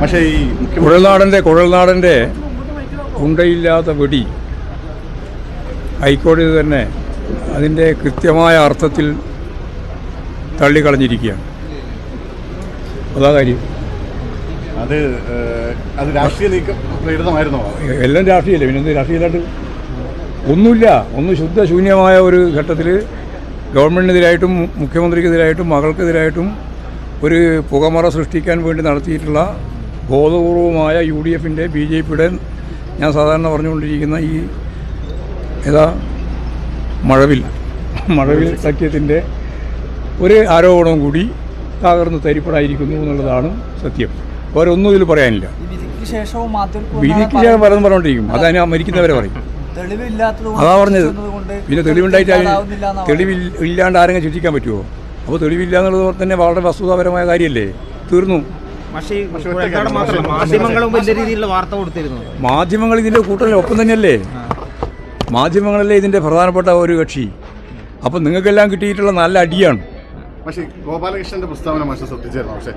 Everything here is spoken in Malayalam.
പക്ഷേ ഈ കുഴൽനാടന്റെ കുഴൽനാടന്റെ ഉണ്ടയില്ലാത്ത വെടി ഹൈക്കോടതി തന്നെ അതിന്റെ കൃത്യമായ അർത്ഥത്തിൽ തള്ളിക്കളഞ്ഞിരിക്കുകയാണ്. അതാ കാര്യം. അത് അത് രാഷ്ട്രീയ നീക്കം പ്രേരിതമായിരുന്നോ? എല്ലാം രാഷ്ട്രീയമല്ലേ പിന്നെ രാഷ്ട്രീയമായിട്ട് ഒന്നുമില്ല ഒന്ന് ശുദ്ധശൂന്യമായ ഒരു ഘട്ടത്തിൽ ഗവൺമെന്റിനെതിരായിട്ടും മുഖ്യമന്ത്രിക്കെതിരായിട്ടും മകൾക്കെതിരായിട്ടും ഒരു പുകമറ സൃഷ്ടിക്കാൻ വേണ്ടി നടത്തിയിട്ടുള്ള ബോധപൂർവമായ യു ഡി എഫിന്റെ ബി ജെ പിയുടെ ഞാൻ സാധാരണ പറഞ്ഞുകൊണ്ടിരിക്കുന്ന ഈ ഏതാ മഴവിൽ മഴവിൽ സഖ്യത്തിന്റെ ഒരു ആരോപണം കൂടി തകർന്ന് തരിപ്പടായിരിക്കുന്നു എന്നുള്ളതാണ് സത്യം. അവരൊന്നും ഇതിൽ പറയാനില്ല. വിധിക്ക് ശേഷവും പലതും പറഞ്ഞോണ്ടിരിക്കും ശേഷം പറഞ്ഞുകൊണ്ടിരിക്കും. അതതിന് മരിക്കുന്നവരെ പറയും. അതാ പറഞ്ഞത്. പിന്നെ തെളിവുണ്ടായിട്ട് അതിന് തെളിവിൽ ഇല്ലാണ്ട് ആരെങ്കിലും ശിക്ഷിക്കാൻ പറ്റുമോ അപ്പോൾ തെളിവില്ല എന്നുള്ളത് തന്നെ വളരെ വസ്തുതാപരമായ കാര്യമല്ലേ? തീർന്നു. പക്ഷേ മാധ്യമങ്ങളും വലിയ രീതിയിലുള്ള വാർത്ത കൊടുത്തിരുന്നു മാധ്യമങ്ങൾ ഇതിന്റെ കൂട്ടത്തിൽ ഒപ്പം തന്നെയല്ലേ? മാധ്യമങ്ങളല്ലേ ഇതിന്റെ പ്രധാനപ്പെട്ട ഒരു കക്ഷി? അപ്പം നിങ്ങൾക്കെല്ലാം കിട്ടിയിട്ടുള്ള നല്ല അടിയാണ്. പക്ഷേ ഗോപാലകൃഷ്ണന്റെ പ്രസ്താവന ശ്രദ്ധിച്ചായിരുന്നു പക്ഷേ.